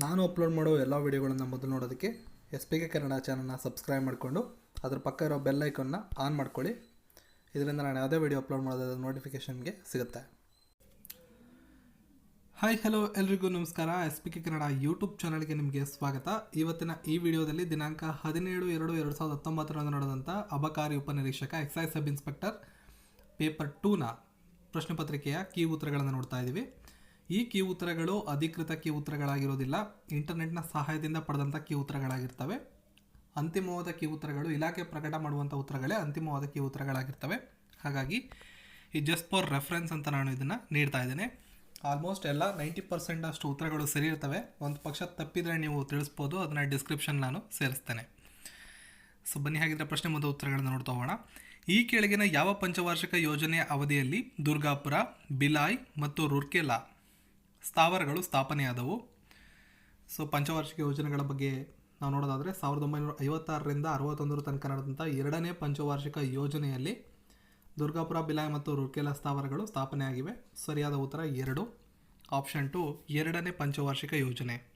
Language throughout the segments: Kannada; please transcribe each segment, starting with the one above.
ನಾನು ಅಪ್ಲೋಡ್ ಮಾಡೋ ಎಲ್ಲ ವೀಡಿಯೋಗಳನ್ನು ಮೊದಲು ನೋಡೋದಕ್ಕೆ ಎಸ್ ಪಿ ಕೆ ಕನ್ನಡ ಚಾನಲ್ನ ಸಬ್ಸ್ಕ್ರೈಬ್ ಮಾಡಿಕೊಂಡು ಅದ್ರ ಪಕ್ಕ ಇರೋ ಬೆಲ್ ಐಕನ್ನ ಆನ್ ಮಾಡ್ಕೊಳ್ಳಿ. ಇದರಿಂದ ನಾನು ಯಾವುದೇ ವೀಡಿಯೋ ಅಪ್ಲೋಡ್ ಮಾಡೋದಾದ ನೋಟಿಫಿಕೇಷನ್ಗೆ ಸಿಗುತ್ತೆ. ಹಾಯ್ ಹಲೋ ಎಲ್ರಿಗೂ ನಮಸ್ಕಾರ. S P K Kannada YouTube ಚಾನಲ್ಗೆ ನಿಮಗೆ ಸ್ವಾಗತ. ಇವತ್ತಿನ ಈ ವಿಡಿಯೋದಲ್ಲಿ ದಿನಾಂಕ ಹದಿನೇಳು ಎರಡು ಎರಡು ಸಾವಿರದ ಹತ್ತೊಂಬತ್ತರಂದು ನಡೆದಂಥ ಅಬಕಾರಿ ಉಪನಿರೀಕ್ಷಕ ಎಕ್ಸೈಸ್ ಸಬ್ ಇನ್ಸ್ಪೆಕ್ಟರ್ ಪೇಪರ್ ಟೂನ ಪ್ರಶ್ನೆ ಪತ್ರಿಕೆಯ ಕೀ ಉತ್ತರಗಳನ್ನು ನೋಡ್ತಾ ಇದ್ದೀವಿ ಈ ಕೀ ಉತ್ತರಗಳು ಅಧಿಕೃತ ಕೀ ಉತ್ತರಗಳಾಗಿರೋದಿಲ್ಲ. ಇಂಟರ್ನೆಟ್ನ ಸಹಾಯದಿಂದ ಪಡೆದಂಥ ಕೀ ಉತ್ತರಗಳಾಗಿರ್ತವೆ. ಅಂತಿಮವಾದ ಕೀ ಉತ್ತರಗಳು ಇಲಾಖೆ ಪ್ರಕಟ ಮಾಡುವಂಥ ಉತ್ತರಗಳೇ ಅಂತಿಮವಾದ ಕೀ ಉತ್ತರಗಳಾಗಿರ್ತವೆ. ಹಾಗಾಗಿ ಈ ಜಸ್ಟ್ ಫಾರ್ ರೆಫರೆನ್ಸ್ ಅಂತ ನಾನು ಇದನ್ನು ನೀಡ್ತಾ ಇದ್ದೇನೆ. ಆಲ್ಮೋಸ್ಟ್ ಎಲ್ಲ ನೈಂಟಿ ಪರ್ಸೆಂಟ್ ಅಷ್ಟು ಉತ್ತರಗಳು ಸರಿ ಇರ್ತವೆ. ಒಂದು ಪಕ್ಷ ತಪ್ಪಿದರೆ ನೀವು ತಿಳಿಸ್ಬೋದು. ಅದನ್ನು ಡಿಸ್ಕ್ರಿಪ್ಷನ್ ನಾನು ಸೇರಿಸ್ತೇನೆ. ಸೊ ಬನ್ನಿ ಹಾಗಿದ್ರೆ ಪ್ರಶ್ನೆ ಮತ್ತು ಉತ್ತರಗಳನ್ನು ನೋಡ್ತಾ ಹೋಗೋಣ. ಈ ಕೆಳಗಿನ ಯಾವ ಪಂಚವಾರ್ಷಿಕ ಯೋಜನೆಯ ಅವಧಿಯಲ್ಲಿ ದುರ್ಗಾಪುರ, ಬಿಲಾಯ್ ಮತ್ತು ರೂರ್ಕೆಲಾ ಸ್ಥಾವರಗಳು ಸ್ಥಾಪನೆಯಾದವು. ಸೊ ಪಂಚವಾರ್ಷಿಕ ಯೋಜನೆಗಳ ಬಗ್ಗೆ ನಾವು ನೋಡೋದಾದರೆ ಸಾವಿರದ ಒಂಬೈನೂರ ಐವತ್ತಾರರಿಂದ ಅರವತ್ತೊಂದರ ತನಕ ನಡೆದಂಥ ಎರಡನೇ ಪಂಚವಾರ್ಷಿಕ ಯೋಜನೆಯಲ್ಲಿ ದುರ್ಗಾಪುರ, ಬಿಲಾಯ್ ಮತ್ತು ರೂರ್ಕೆಲಾ ಸ್ಥಾವರಗಳು ಸ್ಥಾಪನೆಯಾಗಿವೆ. ಸರಿಯಾದ ಉತ್ತರ ಎರಡು. ಆಪ್ಷನ್ ಟು ಎರಡನೇ ಪಂಚವಾರ್ಷಿಕ ಯೋಜನೆ.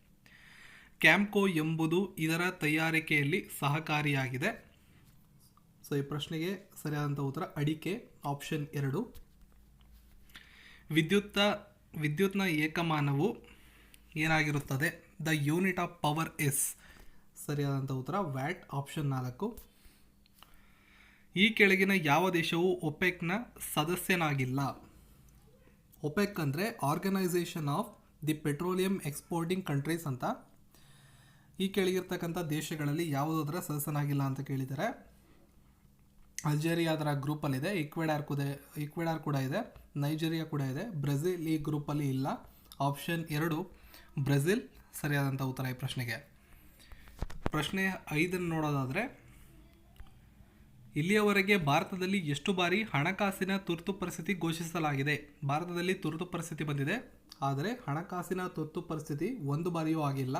ಕ್ಯಾಂಪ್ಕೋ ಎಂಬುದು ಇದರ ತಯಾರಿಕೆಯಲ್ಲಿ ಸಹಕಾರಿಯಾಗಿದೆ. ಸೊ ಈ ಪ್ರಶ್ನೆಗೆ ಸರಿಯಾದಂಥ ಉತ್ತರ ಅಡಿಕೆ. ಆಪ್ಷನ್ ಎರಡು. ವಿದ್ಯುತ್ತ ವಿದ್ಯುತ್ನ ಏಕಮಾನವು ಏನಾಗಿರುತ್ತದೆ? The unit of power is ಸರಿಯಾದಂಥ ಉತ್ತರ ವ್ಯಾಟ್, ಆಪ್ಷನ್ ನಾಲ್ಕು. ಈ ಕೆಳಗಿನ ಯಾವ ದೇಶವು ಒಪೆಕ್ನ ಸದಸ್ಯನಾಗಿಲ್ಲ. ಒಪೆಕ್ ಅಂದರೆ organisation of the petroleum exporting countries ಅಂತ. ಈ ಕೆಳಗಿರ್ತಕ್ಕಂಥ ದೇಶಗಳಲ್ಲಿ ಯಾವುದಾದ್ರೂ ಸದಸ್ಯನಾಗಿಲ್ಲ ಅಂತ ಕೇಳಿದ್ದಾರೆ. ಅಲ್ಜೇರಿಯಾ ಅದರ ಗ್ರೂಪಲ್ಲಿದೆ ಈಕ್ವೆಡಾರ್ ಕೂಡ ಈಕ್ವೆಡಾರ್ ಕೂಡ ಇದೆ. ನೈಜೀರಿಯಾ ಕೂಡ ಇದೆ. ಬ್ರೆಜಿಲ್ ಈ ಗ್ರೂಪಲ್ಲಿ ಇಲ್ಲ. ಆಪ್ಷನ್ ಎರಡು ಬ್ರೆಜಿಲ್ ಸರಿಯಾದಂಥ ಉತ್ತರ ಈ ಪ್ರಶ್ನೆಗೆ. ಪ್ರಶ್ನೆ ಐದನ್ನು ನೋಡೋದಾದರೆ, ಇಲ್ಲಿಯವರೆಗೆ ಭಾರತದಲ್ಲಿ ಎಷ್ಟು ಬಾರಿ ಹಣಕಾಸಿನ ತುರ್ತು ಪರಿಸ್ಥಿತಿ ಘೋಷಿಸಲಾಗಿದೆ? ಭಾರತದಲ್ಲಿ ತುರ್ತು ಪರಿಸ್ಥಿತಿ ಬಂದಿದೆ. ಆದರೆ ಹಣಕಾಸಿನ ತುರ್ತು ಪರಿಸ್ಥಿತಿ ಒಂದು ಬಾರಿಯೂ ಆಗಿಲ್ಲ.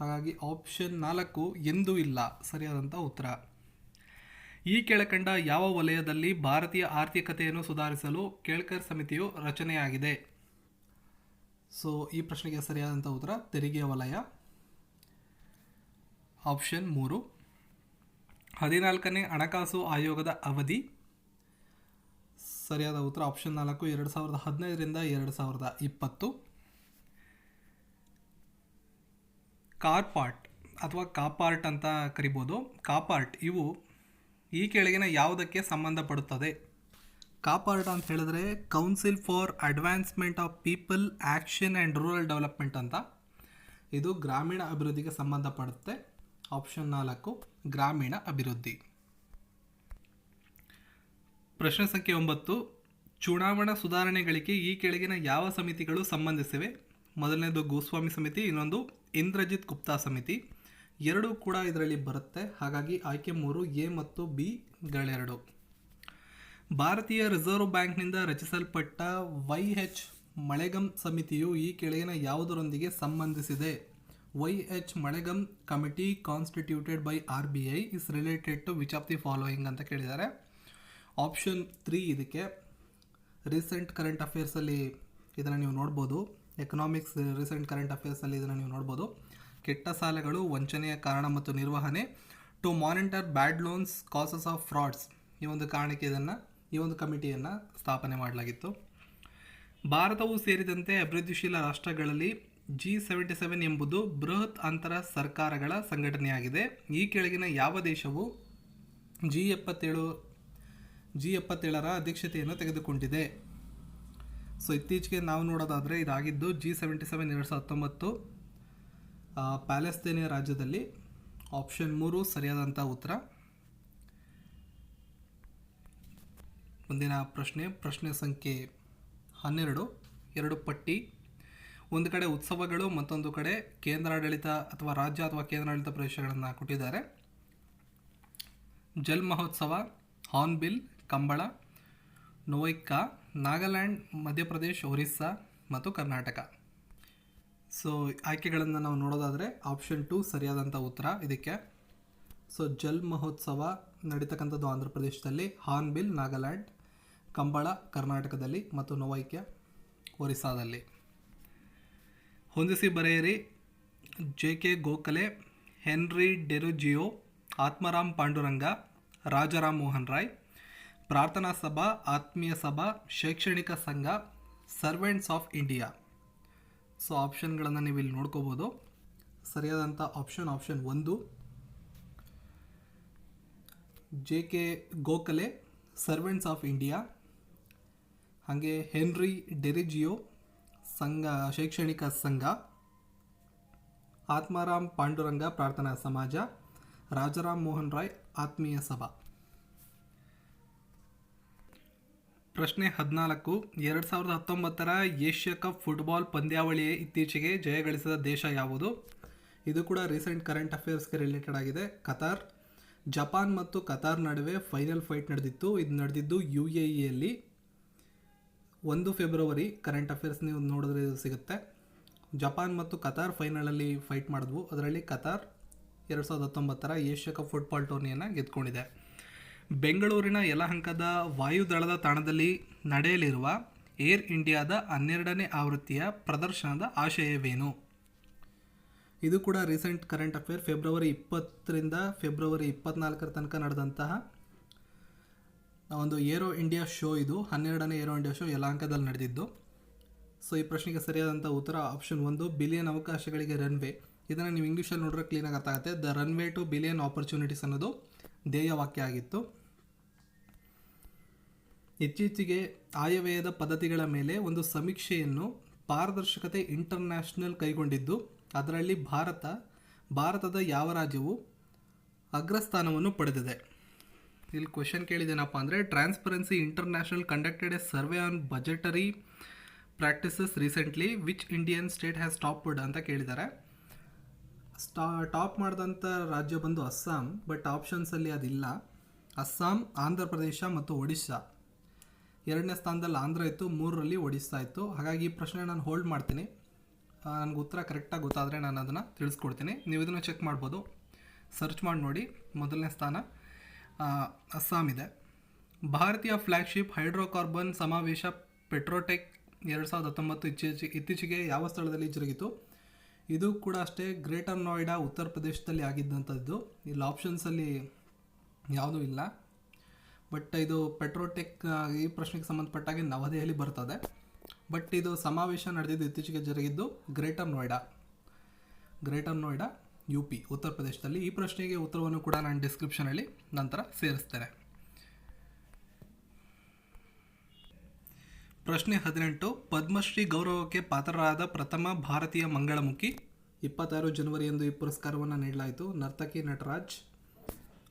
ಹಾಗಾಗಿ ಆಪ್ಷನ್ ನಾಲ್ಕು ಎಂದೂ ಇಲ್ಲ. ಸರಿಯಾದಂಥ ಉತ್ತರ. ಈ ಕೆಳಕಂಡ ಯಾವ ವಲಯದಲ್ಲಿ ಭಾರತೀಯ ಆರ್ಥಿಕತೆಯನ್ನು ಸುಧಾರಿಸಲು ಕೇಳ್ಕರ್ ಸಮಿತಿಯು ರಚನೆಯಾಗಿದೆ? ಸೊ ಈ ಪ್ರಶ್ನೆಗೆ ಸರಿಯಾದಂಥ ಉತ್ತರ ತೆರಿಗೆ ವಲಯ. ಆಪ್ಷನ್ ಮೂರು. ಹದಿನಾಲ್ಕನೇ ಹಣಕಾಸು ಆಯೋಗದ ಅವಧಿ. ಸರಿಯಾದ ಉತ್ತರ ಆಪ್ಷನ್ ನಾಲ್ಕು, ಎರಡು ಸಾವಿರದ ಹದಿನೈದರಿಂದ ಎರಡು ಸಾವಿರದ ಇಪ್ಪತ್ತು. ಕಾರ್ಪಾರ್ಟ್ ಅಥವಾ ಕಾಪಾರ್ಟ್ ಅಂತ ಕರಿಬೋದು. ಕಾಪಾರ್ಟ್ ಇವು ಈ ಕೆಳಗಿನ ಯಾವುದಕ್ಕೆ ಸಂಬಂಧಪಡುತ್ತದೆ? ಕಾಪಾರ್ಟ್ ಅಂತ ಹೇಳಿದ್ರೆ council for advancement of people action and rural development ಅಂತ. ಇದು ಗ್ರಾಮೀಣ ಅಭಿವೃದ್ಧಿಗೆ ಸಂಬಂಧಪಡುತ್ತೆ. ಆಪ್ಷನ್ ನಾಲ್ಕು, ಗ್ರಾಮೀಣ ಅಭಿವೃದ್ಧಿ. ಪ್ರಶ್ನೆ ಸಂಖ್ಯೆ ಒಂಬತ್ತು, ಚುನಾವಣಾ ಸುಧಾರಣೆಗಳಿಗೆ ಈ ಕೆಳಗಿನ ಯಾವ ಸಮಿತಿಗಳು ಸಂಬಂಧಿಸಿವೆ? ಮೊದಲನೇದು ಗೋಸ್ವಾಮಿ ಸಮಿತಿ, ಇನ್ನೊಂದು ಇಂದ್ರಜಿತ್ ಗುಪ್ತಾ ಸಮಿತಿ. ಎರಡೂ ಕೂಡ ಇದರಲ್ಲಿ ಬರುತ್ತೆ. ಹಾಗಾಗಿ ಆಯ್ಕೆ ಮೂರು, ಎ ಮತ್ತು ಬಿ ಗಳೆರಡು. ಭಾರತೀಯ ರಿಸರ್ವ್ ಬ್ಯಾಂಕ್ನಿಂದ ರಚಿಸಲ್ಪಟ್ಟ ವೈ ಎಚ್ ಮಳೆಗಂ ಸಮಿತಿಯು ಈ ಕೆಳಗಿನ ಯಾವುದರೊಂದಿಗೆ ಸಂಬಂಧಿಸಿದೆ. Y H Malegam committee constituted by R B I is related to which of the following ಅಂತ ಕೇಳಿದ್ದಾರೆ. ಆಪ್ಷನ್ ತ್ರೀ ಇದಕ್ಕೆ ರೀಸೆಂಟ್ ಕರೆಂಟ್ ಅಫೇರ್ಸಲ್ಲಿ ಇದನ್ನು ನೀವು ನೋಡ್ಬೋದು. ಎಕನಾಮಿಕ್ಸ್ ರೀಸೆಂಟ್ ಕರೆಂಟ್ ಅಫೇರ್ಸಲ್ಲಿ ಇದನ್ನು ನೀವು ನೋಡ್ಬೋದು. ಕೆಟ್ಟ ಸಾಲಗಳು ವಂಚನೆಯ ಕಾರಣ ಮತ್ತು ನಿರ್ವಹಣೆ. To monitor bad loans causes of frauds ಈ ಒಂದು ಕಾರಣಕ್ಕೆ ಇದನ್ನು, ಈ ಒಂದು ಕಮಿಟಿಯನ್ನು ಸ್ಥಾಪನೆ ಮಾಡಲಾಗಿತ್ತು. ಭಾರತವು ಸೇರಿದಂತೆ ಅಭಿವೃದ್ಧಿಶೀಲ ರಾಷ್ಟ್ರಗಳಲ್ಲಿ ಜಿ ಸೆವೆಂಟಿ ಸೆವೆನ್ ಎಂಬುದು ಬೃಹತ್ ಅಂತರ ಸರ್ಕಾರಗಳ ಸಂಘಟನೆಯಾಗಿದೆ. ಈ ಕೆಳಗಿನ ಯಾವ ದೇಶವು ಜಿ ಎಪ್ಪತ್ತೇಳು ಜಿ ಎಪ್ಪತ್ತೇಳರ ಅಧ್ಯಕ್ಷತೆಯನ್ನು ತೆಗೆದುಕೊಂಡಿದೆ? ಸೊ ಇತ್ತೀಚೆಗೆ ನಾವು ನೋಡೋದಾದರೆ ಇದಾಗಿದ್ದು ಜಿ ಸೆವೆಂಟಿ ಸೆವೆನ್ ಎರಡು ಸಾವಿರದ ಹತ್ತೊಂಬತ್ತು. ಪ್ಯಾಲೆಸ್ತೇನಿಯ ರಾಜ್ಯದಲ್ಲಿ ಆಪ್ಷನ್ ಮೂರು ಸರಿಯಾದಂಥ ಉತ್ತರ. ಮುಂದಿನ ಪ್ರಶ್ನೆ ಪ್ರಶ್ನೆ ಸಂಖ್ಯೆ ಹನ್ನೆರಡು, ಎರಡು ಪಟ್ಟಿ. ಒಂದು ಕಡೆ ಉತ್ಸವಗಳು, ಮತ್ತೊಂದು ಕಡೆ ಕೇಂದ್ರಾಡಳಿತ ಅಥವಾ ರಾಜ್ಯ ಅಥವಾ ಕೇಂದ್ರಾಡಳಿತ ಪ್ರದೇಶಗಳನ್ನು ಕೊಟ್ಟಿದ್ದಾರೆ. ಜಲ್ ಮಹೋತ್ಸವ, ಹಾರ್ನ್ಬಿಲ್, ಕಂಬಳ ನೋಯ್ಕಾ ನಾಗಾಲ್ಯಾಂಡ್, ಮಧ್ಯಪ್ರದೇಶ್, ಒರಿಸ್ಸಾ ಮತ್ತು ಕರ್ನಾಟಕ. ಸೊ ಆಯ್ಕೆಗಳನ್ನು ನಾವು ನೋಡೋದಾದರೆ ಆಪ್ಷನ್ ಟು ಸರಿಯಾದಂಥ ಉತ್ತರ ಇದಕ್ಕೆ. ಸೊ ಜಲ್ ಮಹೋತ್ಸವ ನಡೀತಕ್ಕಂಥದ್ದು ಆಂಧ್ರ ಪ್ರದೇಶದಲ್ಲಿ ಹಾರ್ನ್ಬಿಲ್, ನಾಗಾಲ್ಯಾಂಡ್, ಕಂಬಳ, ಕರ್ನಾಟಕದಲ್ಲಿ ಮತ್ತು ನೋವೈಕ್ಯ, ಒರಿಸ್ಸಾದಲ್ಲಿ. ಹೊಂದಿಸಿ ಬರೆಯಿರಿ. J K Gokhale, Henry Derozio, Atmaram Pandurang, Rajaram Mohan Roy, Prarthana Sabha, Atmiya Sabha, ಶೈಕ್ಷಣಿಕ ಸಂಘ, ಸರ್ವೆಂಟ್ಸ್ ಆಫ್ ಇಂಡಿಯಾ. ಸೊ ಆಪ್ಷನ್ಗಳನ್ನು ನೀವು ಇಲ್ಲಿ ನೋಡ್ಕೋಬೋದು. ಸರಿಯಾದಂಥ ಆಪ್ಷನ್ ಆಪ್ಷನ್ ಒಂದು. J K Gokhale servants of India ಹಾಗೆ ಹೆನ್ರಿ ಡೆರಿಜಿಯೋ ಸಂಘ, ಶೈಕ್ಷಣಿಕ ಸಂಘ. ಆತ್ಮಾರಾಮ್ ಪಾಂಡುರಂಗ ಪ್ರಾರ್ಥನಾ ಸಮಾಜ. ರಾಜರಾಮ್ ಮೋಹನ್ ರಾಯ್, ಆತ್ಮೀಯ ಸಭಾ. ಪ್ರಶ್ನೆ ಹದಿನಾಲ್ಕು. ಎರಡು ಸಾವಿರದ ಹತ್ತೊಂಬತ್ತರ ಏಷ್ಯಾ ಕಪ್ ಫುಟ್ಬಾಲ್ ಪಂದ್ಯಾವಳಿಯ ಇತ್ತೀಚೆಗೆ ಜಯಗಳಿಸಿದ ದೇಶ ಯಾವುದು? ಇದು ಕೂಡ ರೀಸೆಂಟ್ ಕರೆಂಟ್ ಅಫೇರ್ಸ್ಗೆ ರಿಲೇಟೆಡ್ ಆಗಿದೆ. ಕತಾರ್. ಜಪಾನ್ ಮತ್ತು ಕತಾರ್ ನಡುವೆ ಫೈನಲ್ ಫೈಟ್ ನಡೆದಿತ್ತು. ಇದು ನಡೆದಿದ್ದು ಯು ಎ ಇಯಲ್ಲಿ ಒಂದು ಫೆಬ್ರವರಿ ಕರೆಂಟ್ ಅಫೇರ್ಸ್ ನೀವು ನೋಡಿದ್ರೆ ಇದು ಸಿಗುತ್ತೆ. ಜಪಾನ್ ಮತ್ತು ಕತಾರ್ ಫೈನಲಲ್ಲಿ ಫೈಟ್ ಮಾಡಿದ್ವು. ಅದರಲ್ಲಿ ಕತಾರ್ ಎರಡು ಸಾವಿರದ ಹತ್ತೊಂಬತ್ತರ ಏಷ್ಯಾ ಕಪ್ ಫುಟ್ಬಾಲ್ ಟೂರ್ನಿಯನ್ನು ಗೆದ್ಕೊಂಡಿದೆ. ಬೆಂಗಳೂರಿನ ಯಲಹಂಕದ ವಾಯುದಳದ ತಾಣದಲ್ಲಿ ನಡೆಯಲಿರುವ ಏರ್ ಇಂಡಿಯಾದ ಹನ್ನೆರಡನೇ ಆವೃತ್ತಿಯ ಪ್ರದರ್ಶನದ ಆಶಯವೇನು? ಇದು ಕೂಡ ರೀಸೆಂಟ್ ಕರೆಂಟ್ ಅಫೇರ್ ಫೆಬ್ರವರಿ ಇಪ್ಪತ್ತರಿಂದ ಫೆಬ್ರವರಿ ಇಪ್ಪತ್ನಾಲ್ಕರ ತನಕ ನಡೆದಂತಹ ಒಂದು ಏರೋ ಇಂಡಿಯಾ ಶೋ ಇದು. ಹನ್ನೆರಡನೇ ಏರೋ ಇಂಡಿಯಾ ಶೋ ಯಲಹಂಕದಲ್ಲಿ ನಡೆದಿದ್ದು. ಸೊ, ಈ ಪ್ರಶ್ನೆಗೆ ಸರಿಯಾದಂಥ ಉತ್ತರ ಆಪ್ಷನ್ ಒಂದು, ಬಿಲಿಯನ್ ಅವಕಾಶಗಳಿಗೆ ರನ್ವೇ ಇದನ್ನು ನೀವು ಇಂಗ್ಲೀಷಲ್ಲಿ ನೋಡಿದ್ರೆ ಕ್ಲೀನಾಗಿ ಅರ್ಥ ಆಗುತ್ತೆ. The runway to billion opportunities ಅನ್ನೋದು ಧ್ಯೇಯವಾಕ್ಯ ಆಗಿತ್ತು. ಇತ್ತೀಚೆಗೆ ಆಯವ್ಯಯದ ಪದ್ಧತಿಗಳ ಮೇಲೆ ಒಂದು ಸಮೀಕ್ಷೆಯನ್ನು ಪಾರದರ್ಶಕತೆ ಇಂಟರ್ನ್ಯಾಷನಲ್ ಕೈಗೊಂಡಿದ್ದು, ಅದರಲ್ಲಿ ಭಾರತ, ಭಾರತದ ಯಾವ ರಾಜ್ಯವು ಅಗ್ರಸ್ಥಾನವನ್ನು ಪಡೆದಿದೆ? ಇಲ್ಲಿ ಕ್ವೆಶನ್ ಕೇಳಿದ್ದೇನಪ್ಪ ಅಂದರೆ transparency international conducted a survey on budgetary practices recently which Indian state has topped ಅಂತ ಕೇಳಿದ್ದಾರೆ. ಸ್ಟಾ, ಟಾಪ್ ಮಾಡಿದಂಥ ರಾಜ್ಯ ಬಂದು ಅಸ್ಸಾಂ ಬಟ್ ಆಪ್ಷನ್ಸಲ್ಲಿ ಅದಿಲ್ಲ. ಅಸ್ಸಾಂ, ಆಂಧ್ರ ಪ್ರದೇಶ ಮತ್ತು ಒಡಿಶಾ. ಎರಡನೇ ಸ್ಥಾನದಲ್ಲಿ ಆಂಧ್ರ ಇತ್ತು, ಮೂರರಲ್ಲಿ ಒಡಿಸ್ತಾ ಇತ್ತು. ಹಾಗಾಗಿ ಈ ಪ್ರಶ್ನೆ ನಾನು ಹೋಲ್ಡ್ ಮಾಡ್ತೀನಿ. ನನಗೆ ಉತ್ತರ ಕರೆಕ್ಟಾಗಿ ಗೊತ್ತಾದರೆ ನಾನು ಅದನ್ನು ತಿಳಿಸ್ಕೊಡ್ತೀನಿ. ನೀವು ಇದನ್ನು ಚೆಕ್ ಮಾಡ್ಬೋದು. ಸರ್ಚ್ ಮಾಡಿ ನೋಡಿ, ಮೊದಲನೇ ಸ್ಥಾನ. ಅಸ್ಸಾಂ ಇದೆ. ಭಾರತೀಯ ಫ್ಲ್ಯಾಗ್ಶಿಪ್ ಹೈಡ್ರೋಕಾರ್ಬನ್ ಸಮಾವೇಶ ಪೆಟ್ರೋಟೆಕ್ ಎರಡು ಸಾವಿರದ ಹತ್ತೊಂಬತ್ತು ಇತ್ತೀಚೆಗೆ ಇತ್ತೀಚೆಗೆ ಯಾವ ಸ್ಥಳದಲ್ಲಿ ಜರುಗಿತು? ಇದು ಕೂಡ ಅಷ್ಟೇ ಗ್ರೇಟರ್ ನೋಯ್ಡಾ ಉತ್ತರ ಪ್ರದೇಶದಲ್ಲಿ ಆಗಿದ್ದಂಥದ್ದು. ಇಲ್ಲಿ ಆಪ್ಷನ್ಸಲ್ಲಿ ಯಾವುದೂ ಇಲ್ಲ. ಬಟ್ ಇದು ಪೆಟ್ರೋಟೆಕ್ ಈ ಪ್ರಶ್ನೆಗೆ ಸಂಬಂಧಪಟ್ಟಾಗೆ ನವದೆಹಲಿ ಬರ್ತದೆ. ಬಟ್ ಇದು ಸಮಾವೇಶ ನಡೆದಿದ್ದು ಇತ್ತೀಚೆಗೆ ಜರುಗಿದ್ದು greater Noida greater Noida U P ಉತ್ತರ ಪ್ರದೇಶದಲ್ಲಿ. ಈ ಪ್ರಶ್ನೆಗೆ ಉತ್ತರವನ್ನು ಕೂಡ ನಾನು ಡಿಸ್ಕ್ರಿಪ್ಷನಲ್ಲಿ ನಂತರ ಸೇರಿಸ್ತೇನೆ. ಪ್ರಶ್ನೆ ಹದಿನೆಂಟು, ಪದ್ಮಶ್ರೀ ಗೌರವಕ್ಕೆ ಪಾತ್ರರಾದ ಪ್ರಥಮ ಭಾರತೀಯ ಮಂಗಳಮುಖಿ. ಇಪ್ಪತ್ತಾರು ಜನವರಿಯಂದು ಈ ಪುರಸ್ಕಾರವನ್ನು ನೀಡಲಾಯಿತು. ನರ್ತಕಿ ನಟರಾಜ್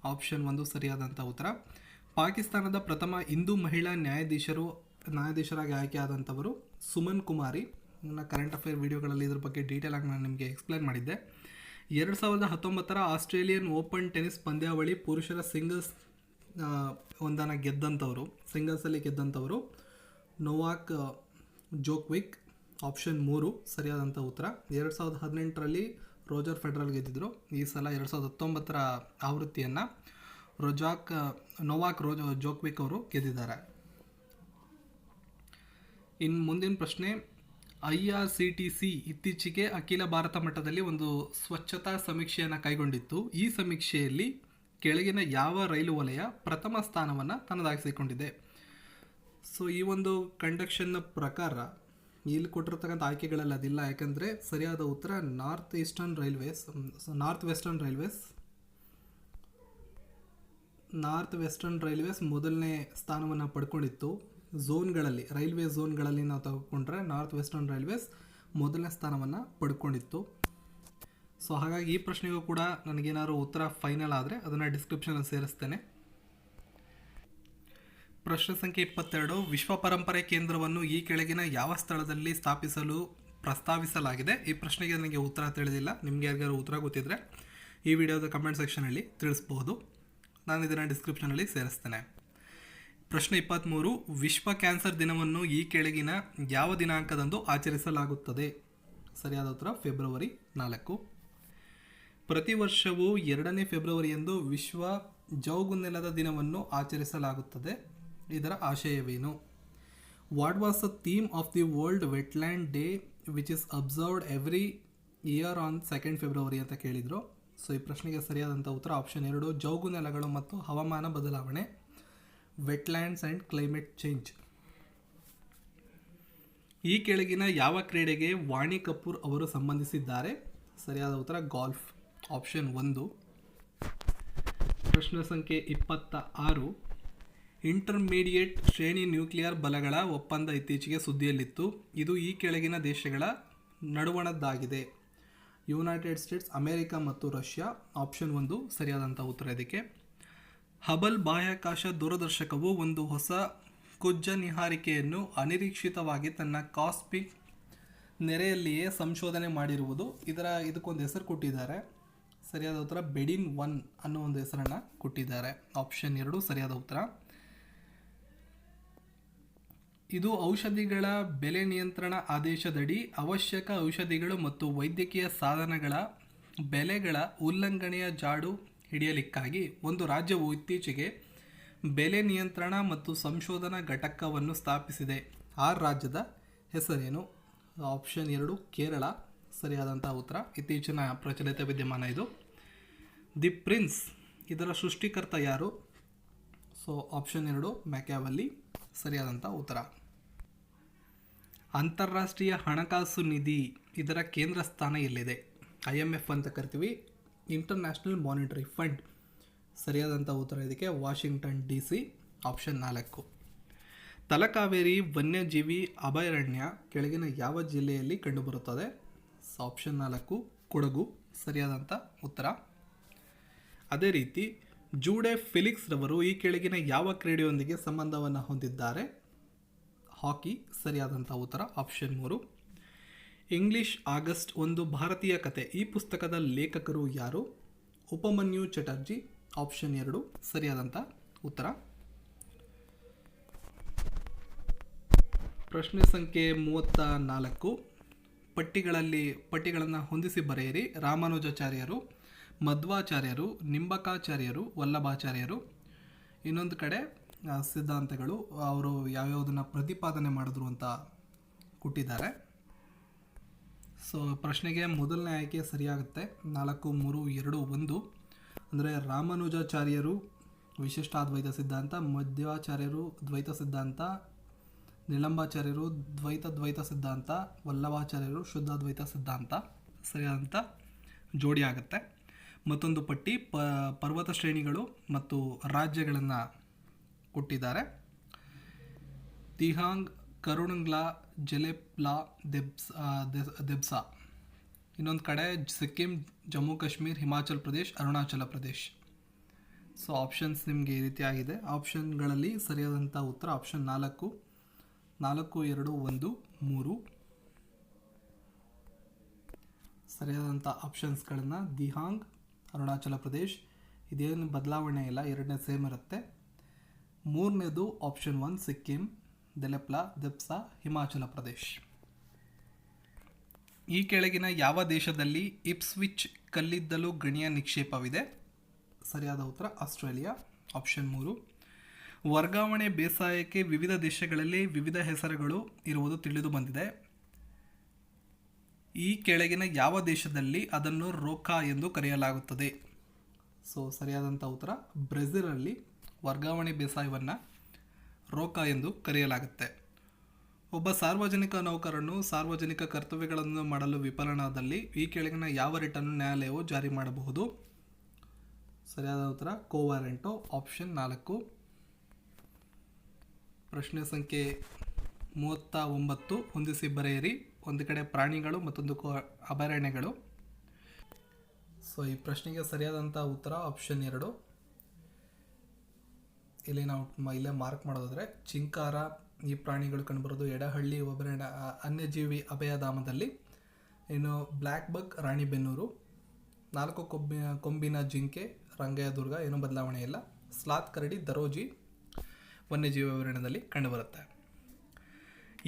ಆಪ್ಷನ್ ಒಂದು ಸರಿಯಾದಂಥ ಉತ್ತರ. ಪಾಕಿಸ್ತಾನದ ಪ್ರಥಮ ಹಿಂದೂ ಮಹಿಳಾ ನ್ಯಾಯಾಧೀಶರು, ನ್ಯಾಯಾಧೀಶರಾಗಿ ಆಯ್ಕೆಯಾದಂಥವರು ಸುಮನ್ ಕುಮಾರಿ. ನನ್ನ ಕರೆಂಟ್ ಅಫೇರ್ ವಿಡಿಯೋಗಳಲ್ಲಿ ಇದ್ರ ಬಗ್ಗೆ ಡೀಟೇಲ್ ಆಗಿ ನಾನು ನಿಮಗೆ ಎಕ್ಸ್ಪ್ಲೈನ್ ಮಾಡಿದ್ದೆ. ಎರಡು ಸಾವಿರದ ಹತ್ತೊಂಬತ್ತರ ಆಸ್ಟ್ರೇಲಿಯನ್ ಓಪನ್ ಟೆನಿಸ್ ಪಂದ್ಯಾವಳಿ ಪುರುಷರ ಸಿಂಗಲ್ಸ್ ಒಂದನ್ನು ಗೆದ್ದಂಥವರು ಸಿಂಗಲ್ಸಲ್ಲಿ ಗೆದ್ದಂಥವರು ನೋವಾಕ್ ಜೋಕ್ವಿಕ್ ಆಪ್ಷನ್ ಮೂರು, ಸರಿಯಾದಂಥ ಉತ್ತರ. ಎರಡು ಸಾವಿರದ ಹದಿನೆಂಟರಲ್ಲಿ ರೋಜರ್ ಫೆಡರಲ್ ಗೆದ್ದಿದ್ರು. ಈ ಸಲ ಎರಡು ಸಾವಿರದ ಹತ್ತೊಂಬತ್ತರ ಆವೃತ್ತಿಯನ್ನು ರೊಜಾಕ್, ನೋವಾಕ್ ರೋಜ್, ಜೋಕ್ವಿಕ್ ಅವರು ಗೆದ್ದಿದ್ದಾರೆ. ಇನ್ನು ಮುಂದಿನ ಪ್ರಶ್ನೆ, I R C T C ಇತ್ತೀಚೆಗೆ ಅಖಿಲ ಭಾರತ ಮಟ್ಟದಲ್ಲಿ ಒಂದು ಸ್ವಚ್ಛತಾ ಸಮೀಕ್ಷೆಯನ್ನು ಕೈಗೊಂಡಿತ್ತು. ಈ ಸಮೀಕ್ಷೆಯಲ್ಲಿ ಕೆಳಗಿನ ಯಾವ ರೈಲು ವಲಯ ಪ್ರಥಮ ಸ್ಥಾನವನ್ನು ತನ್ನದಾಗಿಸಿಕೊಂಡಿದೆ? ಸೊ ಈ ಒಂದು ಕಂಡಕ್ಷನ್ನ ಪ್ರಕಾರ ಇಲ್ಲಿ ಕೊಟ್ಟಿರ್ತಕ್ಕಂಥ ಆಯ್ಕೆಗಳಲ್ಲಿ ಅದಿಲ್ಲ. ಯಾಕಂದರೆ ಸರಿಯಾದ ಉತ್ತರ north eastern railways north western railways north western railways ಮೊದಲನೇ ಸ್ಥಾನವನ್ನು ಪಡ್ಕೊಂಡಿತ್ತು. ಝೋನ್ಗಳಲ್ಲಿ, ರೈಲ್ವೆ ಝೋನ್ಗಳಲ್ಲಿ ನಾವು ತಗೊಂಡ್ರೆ ನಾರ್ತ್ ವೆಸ್ಟರ್ನ್ ರೈಲ್ವೇಸ್ ಮೊದಲನೇ ಸ್ಥಾನವನ್ನು ಪಡ್ಕೊಂಡಿತ್ತು. ಸೊ, ಹಾಗಾಗಿ ಈ ಪ್ರಶ್ನೆಗೂ ಕೂಡ ನನಗೇನಾದ್ರು ಉತ್ತರ ಫೈನಲ್ ಆದರೆ ಅದನ್ನು ಡಿಸ್ಕ್ರಿಪ್ಷನಲ್ಲಿ ಸೇರಿಸ್ತೇನೆ. ಪ್ರಶ್ನೆ ಸಂಖ್ಯೆ ಇಪ್ಪತ್ತೆರಡು, ವಿಶ್ವ ಪರಂಪರೆ ಕೇಂದ್ರವನ್ನು ಈ ಕೆಳಗಿನ ಯಾವ ಸ್ಥಳದಲ್ಲಿ ಸ್ಥಾಪಿಸಲು ಪ್ರಸ್ತಾವಿಸಲಾಗಿದೆ? ಈ ಪ್ರಶ್ನೆಗೆ ನನಗೆ ಉತ್ತರ ತಿಳಿದಿಲ್ಲ. ನಿಮಗೆ ಯಾರಿಗಾರು ಉತ್ತರ ಗೊತ್ತಿದ್ದರೆ ಈ ವಿಡಿಯೋದ ಕಮೆಂಟ್ ಸೆಕ್ಷನಲ್ಲಿ ತಿಳಿಸ್ಬೋದು ನಾನು ಇದನ್ನು ಡಿಸ್ಕ್ರಿಪ್ಷನಲ್ಲಿ ಸೇರಿಸ್ತೇನೆ. ಪ್ರಶ್ನೆ ಇಪ್ಪತ್ತ್ಮೂರು ವಿಶ್ವ ಕ್ಯಾನ್ಸರ್ ದಿನವನ್ನು ಈ ಕೆಳಗಿನ ಯಾವ ದಿನಾಂಕದಂದು ಆಚರಿಸಲಾಗುತ್ತದೆ? ಸರಿಯಾದ ಉತ್ತರ, ಫೆಬ್ರವರಿ ನಾಲ್ಕು. ಪ್ರತಿ ವರ್ಷವೂ ಎರಡನೇ ಫೆಬ್ರವರಿಯಂದು ವಿಶ್ವ ಜೌಗುನ್ನೆಲದ ದಿನವನ್ನು ಆಚರಿಸಲಾಗುತ್ತದೆ. ಇದರ ಆಶಯವೇನು? What was the theme of the world wetland day which is observed every year on second February ಅಂತ ಕೇಳಿದರು. ಸೊ ಈ ಪ್ರಶ್ನೆಗೆ ಸರಿಯಾದಂಥ ಉತ್ತರ ಆಪ್ಷನ್ ಎರಡು, ಜೌಗು ನೆಲಗಳು ಮತ್ತು ಹವಾಮಾನ ಬದಲಾವಣೆ ವೆಟ್ಲ್ಯಾಂಡ್ಸ್ ಆ್ಯಂಡ್ ಕ್ಲೈಮೇಟ್ ಚೇಂಜ್ ಈ ಕೆಳಗಿನ ಯಾವ ಕ್ರೀಡೆಗೆ ವಾಣಿ ಕಪೂರ್ ಅವರು ಸಂಬಂಧಿಸಿದ್ದಾರೆ? ಸರಿಯಾದ ಉತ್ತರ ಗಾಲ್ಫ್ ಆಪ್ಷನ್ ಒಂದು. ಪ್ರಶ್ನೆ ಸಂಖ್ಯೆ ಇಪ್ಪತ್ತ ಆರು. ಇಂಟರ್ಮೀಡಿಯೇಟ್ ಶ್ರೇಣಿ ನ್ಯೂಕ್ಲಿಯರ್ ಬಲಗಳ ಒಪ್ಪಂದ ಇತ್ತೀಚೆಗೆ ಸುದ್ದಿಯಲ್ಲಿತ್ತು. ಇದು ಈ ಕೆಳಗಿನ ದೇಶಗಳ ನಡುವಣದ್ದಾಗಿದೆ. ಯುನೈಟೆಡ್ ಸ್ಟೇಟ್ಸ್ ಅಮೇರಿಕಾ ಮತ್ತು ರಷ್ಯಾ ಆಪ್ಷನ್ ಒಂದು ಸರಿಯಾದಂಥ ಉತ್ತರ ಇದಕ್ಕೆ. ಹಬಲ್ ಬಾಹ್ಯಾಕಾಶ ದೂರದರ್ಶಕವು ಒಂದು ಹೊಸ ಕುಜ್ಜ ನಿಹಾರಿಕೆಯನ್ನು ಅನಿರೀಕ್ಷಿತವಾಗಿ ತನ್ನ ಕಾಸ್ಪಿಕ್ ನೆರೆಯಲ್ಲಿಯೇ ಸಂಶೋಧನೆ ಮಾಡಿರುವುದು. ಇದರ ಇದಕ್ಕೊಂದು ಹೆಸರು ಕೊಟ್ಟಿದ್ದಾರೆ. ಸರಿಯಾದ ಉತ್ತರ, ಬೆಡಿನ್ ಒನ್ ಅನ್ನೋ ಒಂದು ಹೆಸರನ್ನು ಕೊಟ್ಟಿದ್ದಾರೆ. ಆಪ್ಷನ್ ಎರಡು, ಸರಿಯಾದ ಉತ್ತರ. ಇದು ಔಷಧಿಗಳ ಬೆಲೆ ನಿಯಂತ್ರಣ ಆದೇಶದಡಿ ಅವಶ್ಯಕ ಔಷಧಿಗಳು ಮತ್ತು ವೈದ್ಯಕೀಯ ಸಾಧನಗಳ ಬೆಲೆಗಳ ಉಲ್ಲಂಘನೆಯ ಜಾಡು ಹಿಡಿಯಲಿಕ್ಕಾಗಿ ಒಂದು ರಾಜ್ಯವು ಇತ್ತೀಚೆಗೆ ಬೆಲೆ ನಿಯಂತ್ರಣ ಮತ್ತು ಸಂಶೋಧನಾ ಘಟಕವನ್ನು ಸ್ಥಾಪಿಸಿದೆ. ಆ ರಾಜ್ಯದ ಹೆಸರೇನು? ಆಪ್ಷನ್ ಎರಡು, ಕೇರಳ. ಸರಿಯಾದಂಥ ಉತ್ತರ. ಇತ್ತೀಚಿನ ಪ್ರಚಲಿತ ವಿದ್ಯಮಾನ ಇದು. ದಿ ಪ್ರಿನ್ಸ್, ಇದರ ಸೃಷ್ಟಿಕರ್ತ ಯಾರು? ಸೊ, ಆಪ್ಷನ್ ಎರಡು, ಮ್ಯಾಕ್ಯಾವಲ್ಲಿ. ಸರಿಯಾದಂಥ ಉತ್ತರ. ಅಂತಾರಾಷ್ಟ್ರೀಯ ಹಣಕಾಸು ನಿಧಿ ಇದರ ಕೇಂದ್ರ ಸ್ಥಾನ ಎಲ್ಲಿದೆ? ಐ ಎಂ ಎಫ್ ಅಂತ ಕರಿತೀವಿ. International monetary fund. ಸರಿಯಾದಂಥ ಉತ್ತರ ಇದಕ್ಕೆ ವಾಷಿಂಗ್ಟನ್ ಡಿ ಸಿ ಆಪ್ಷನ್ ನಾಲ್ಕು. ತಲಕಾವೇರಿ ವನ್ಯಜೀವಿ ಅಭಯಾರಣ್ಯ ಕೆಳಗಿನ ಯಾವ ಜಿಲ್ಲೆಯಲ್ಲಿ ಕಂಡುಬರುತ್ತದೆ? ಆಪ್ಷನ್ ನಾಲ್ಕು, ಕೊಡಗು. ಸರಿಯಾದಂಥ ಉತ್ತರ. ಅದೇ ರೀತಿ ಜೂಡೆ ಫಿಲಿಕ್ಸ್ ರವರು ಈ ಕೆಳಗಿನ ಯಾವ ಕ್ರೀಡೆಯೊಂದಿಗೆ ಸಂಬಂಧವನ್ನು ಹೊಂದಿದ್ದಾರೆ? ಹಾಕಿ ಸರಿಯಾದಂಥ ಉತ್ತರ, ಆಪ್ಷನ್ ಮೂರು. ಇಂಗ್ಲಿಷ್ ಆಗಸ್ಟ್ ಒಂದು ಭಾರತೀಯ ಕತೆ. ಈ ಪುಸ್ತಕದ ಲೇಖಕರು ಯಾರು? ಉಪಮನ್ಯು ಚಟರ್ಜಿ, ಆಪ್ಷನ್ ಎರಡು ಸರಿಯಾದಂಥ ಉತ್ತರ. ಪ್ರಶ್ನೆ ಸಂಖ್ಯೆ ಮೂವತ್ತ ನಾಲ್ಕು. ಪಟ್ಟಿಗಳಲ್ಲಿ, ಪಟ್ಟಿಗಳನ್ನು ಹೊಂದಿಸಿ ಬರೆಯಿರಿ. ರಾಮಾನುಜಾಚಾರ್ಯರು ಮಧ್ವಾಚಾರ್ಯರು, ನಿಂಬಕಾಚಾರ್ಯರು, ವಲ್ಲಭಾಚಾರ್ಯರು. ಇನ್ನೊಂದು ಕಡೆ ಸಿದ್ಧಾಂತಗಳು ಅವರು ಯಾವ್ಯಾವುದನ್ನು ಪ್ರತಿಪಾದನೆ ಮಾಡಿದ್ರು ಅಂತ ಕೊಟ್ಟಿದ್ದಾರೆ. ಸೊ ಪ್ರಶ್ನೆಗೆ ಮೊದಲನೇ ಆಯ್ಕೆ ಸರಿಯಾಗುತ್ತೆ. ನಾಲ್ಕು, ಮೂರು, ಎರಡು, ಒಂದು. ಅಂದರೆ ರಾಮಾನುಜಾಚಾರ್ಯರು ವಿಶಿಷ್ಟಾದ್ವೈತ ಸಿದ್ಧಾಂತ, ಮಧ್ವಾಚಾರ್ಯರು ದ್ವೈತ ಸಿದ್ಧಾಂತ, ನಿಲಂಬಾಚಾರ್ಯರು ದ್ವೈತ ದ್ವೈತ ಸಿದ್ಧಾಂತ, ವಲ್ಲಭಾಚಾರ್ಯರು ಶುದ್ಧ ದ್ವೈತ ಸಿದ್ಧಾಂತ. ಸರಿಯಾದಂಥ ಜೋಡಿ ಆಗುತ್ತೆ. ಮತ್ತೊಂದು ಪಟ್ಟಿ ಪ, ಪರ್ವತ ಶ್ರೇಣಿಗಳು ಮತ್ತು ರಾಜ್ಯಗಳನ್ನು ಕೊಟ್ಟಿದ್ದಾರೆ. ತಿಹಾಂಗ್, ಕರುಣಂಗ್ಲಾ, ಜಲೆಪ್ಲಾ, ದೆಬ್ಸ್ ದೆಬ್ಸಾ. ಇನ್ನೊಂದು ಕಡೆ ಸಿಕ್ಕಿಂ, ಜಮ್ಮು ಕಾಶ್ಮೀರ್, ಹಿಮಾಚಲ್ ಪ್ರದೇಶ್, ಅರುಣಾಚಲ ಪ್ರದೇಶ್. ಸೊ ಆಪ್ಷನ್ಸ್ ನಿಮಗೆ ಈ ರೀತಿ ಆಗಿದೆ ಆಪ್ಷನ್ಗಳಲ್ಲಿ ಸರಿಯಾದಂಥ ಉತ್ತರ ಆಪ್ಷನ್ ನಾಲ್ಕು ನಾಲ್ಕು, ಎರಡು, ಒಂದು, ಮೂರು. ಸರಿಯಾದಂಥ ಆಪ್ಷನ್ಸ್ಗಳನ್ನು ದಿಹಾಂಗ್ ಅರುಣಾಚಲ ಪ್ರದೇಶ್. ಇದೇನು ಬದಲಾವಣೆ ಇಲ್ಲ, ಎರಡನೇ ಸೇಮ್ ಇರುತ್ತೆ. ಮೂರನೇದು ಆಪ್ಷನ್ ಒನ್ ಸಿಕ್ಕಿಂ ದೆಲೆಪ್ಲಾ ದೆಪ್ಸಾ ಹಿಮಾಚಲ ಪ್ರದೇಶ್ ಈ ಕೆಳಗಿನ ಯಾವ ದೇಶದಲ್ಲಿ ಇಪ್ಸ್ವಿಚ್ ಕಲ್ಲಿದ್ದಲು ಗಣಿಯ ನಿಕ್ಷೇಪವಿದೆ? ಸರಿಯಾದ ಉತ್ತರ, ಆಸ್ಟ್ರೇಲಿಯಾ. ಆಪ್ಷನ್ ಮೂರು, ವರ್ಗಾವಣೆ ಬೇಸಾಯಕ್ಕೆ ವಿವಿಧ ದೇಶಗಳಲ್ಲಿ ವಿವಿಧ ಹೆಸರುಗಳು ಇರುವುದು ತಿಳಿದು ಬಂದಿದೆ. ಈ ಕೆಳಗಿನ ಯಾವ ದೇಶದಲ್ಲಿ ಅದನ್ನು ರೋಕಾ ಎಂದು ಕರೆಯಲಾಗುತ್ತದೆ? ಸೊ ಸರಿಯಾದಂಥ ಉತ್ತರ, ಬ್ರೆಜಿಲಲ್ಲಿ ವರ್ಗಾವಣೆ ಬೇಸಾಯವನ್ನು ರೋಕಾ ಎಂದು ಕರೆಯಲಾಗುತ್ತೆ. ಒಬ್ಬ ಸಾರ್ವಜನಿಕ ನೌಕರನು ಸಾರ್ವಜನಿಕ ಕರ್ತವ್ಯಗಳನ್ನು ಮಾಡಲು ವಿಫಲನಾದಲ್ಲಿ ಈ ಕೆಳಗಿನ ಯಾವ ರಿಟನ್ನು ನ್ಯಾಯಾಲಯವು ಜಾರಿ ಮಾಡಬಹುದು? ಸರಿಯಾದ ಉತ್ತರ, ಕೋವಾರೆಂಟು, ಆಪ್ಷನ್ ನಾಲ್ಕು. ಪ್ರಶ್ನೆ ಸಂಖ್ಯೆ ಮೂವತ್ತ ಒಂಬತ್ತು, ಹೊಂದಿಸಿ ಬರೆಯಿರಿ. ಒಂದು ಕಡೆ ಪ್ರಾಣಿಗಳು ಮತ್ತೊಂದು ಅಭಯಾರಣ್ಯಗಳು. ಸೊ ಈ ಪ್ರಶ್ನೆಗೆ ಸರಿಯಾದಂಥ ಉತ್ತರ ಆಪ್ಷನ್ ಎರಡು. ಇಲ್ಲಿ ನಾವು ಇಲ್ಲೇ ಮಾರ್ಕ್ ಮಾಡೋದಾದ್ರೆ, ಚಿಂಕಾರ ಈ ಪ್ರಾಣಿಗಳು ಕಂಡುಬರೋದು ಎಡಹಳ್ಳಿ ಒಬ್ಬರಣ್ಯ ಅನ್ಯಜೀವಿ ಅಭಯಧಾಮದಲ್ಲಿ. ಇನ್ನು ಬ್ಲ್ಯಾಕ್ ಬಗ್ ರಾಣಿಬೆನ್ನೂರು, ನಾಲ್ಕು ಕೊಬ್ಬಿ, ಕೊಂಬಿನ ಜಿಂಕೆ, ರಂಗಯ್ಯದುರ್ಗ, ಏನೂ ಬದಲಾವಣೆ ಇಲ್ಲ. ಸ್ಲಾತ್ ಕರಡಿ, ದರೋಜಿ, ವನ್ಯಜೀವಿ ಅಭಯಾರಣ್ಯದಲ್ಲಿ ಕಂಡುಬರುತ್ತೆ.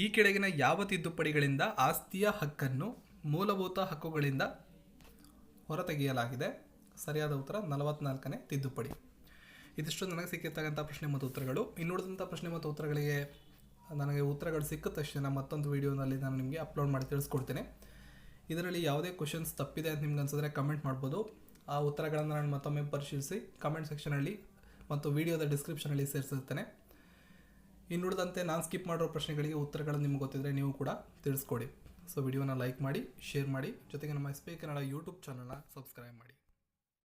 ಈ ಕೆಳಗಿನ ಯಾವ ತಿದ್ದುಪಡಿಗಳಿಂದ ಆಸ್ತಿಯ ಹಕ್ಕನ್ನು ಮೂಲಭೂತ ಹಕ್ಕುಗಳಿಂದ ಹೊರತೆಗೆಯಲಾಗಿದೆ? ಸರಿಯಾದ ಉತ್ತರ, ನಲವತ್ನಾಲ್ಕನೇ ತಿದ್ದುಪಡಿ. ಇದಿಷ್ಟು ನನಗೆ ಸಿಕ್ಕಿರ್ತಕ್ಕಂಥ ಪ್ರಶ್ನೆ ಮತ್ತು ಉತ್ತರಗಳು. ಇನ್ನುಳಿದಂಥ ಪ್ರಶ್ನೆ ಮತ್ತು ಉತ್ತರಗಳಿಗೆ ನನಗೆ ಉತ್ತರಗಳು ಸಿಕ್ಕ ತಕ್ಷಣ ಮತ್ತೊಂದು ವೀಡಿಯೋನಲ್ಲಿ ನಾನು ನಿಮಗೆ ಅಪ್ಲೋಡ್ ಮಾಡಿ ತಿಳಿಸ್ಕೊಡ್ತೇನೆ. ಇದರಲ್ಲಿ ಯಾವುದೇ ಕ್ವಶನ್ಸ್ ತಪ್ಪಿದೆ ಅಂತ ನಿಮ್ಗೆ ಅನ್ಸಿದ್ರೆ ಕಮೆಂಟ್ ಮಾಡ್ಬೋದು. ಆ ಉತ್ತರಗಳನ್ನು ನಾನು ಮತ್ತೊಮ್ಮೆ ಪರಿಶೀಲಿಸಿ ಕಮೆಂಟ್ ಸೆಕ್ಷನಲ್ಲಿ ಮತ್ತು ವಿಡಿಯೋದ ಡಿಸ್ಕ್ರಿಪ್ಷನಲ್ಲಿ ಸೇರಿಸಿರ್ತೇನೆ. ಇನ್ನುಳಿದಂತೆ ನಾನು ಸ್ಕಿಪ್ ಮಾಡಿರೋ ಪ್ರಶ್ನೆಗಳಿಗೆ ಉತ್ತರಗಳು ನಿಮ್ಗೆ ಗೊತ್ತಿದ್ರೆ ನೀವು ಕೂಡ ತಿಳಿಸ್ಕೊಡಿ. ಸೊ ವಿಡಿಯೋನ ಲೈಕ್ ಮಾಡಿ ಶೇರ್ ಮಾಡಿ, ಜೊತೆಗೆ ನಮ್ಮ ಎಸ್ ಪಿ ಕನ್ನಡ ಯೂಟ್ಯೂಬ್ ಚಾನಲ್ನ ಸಬ್ಸ್ಕ್ರೈಬ್ ಮಾಡಿ.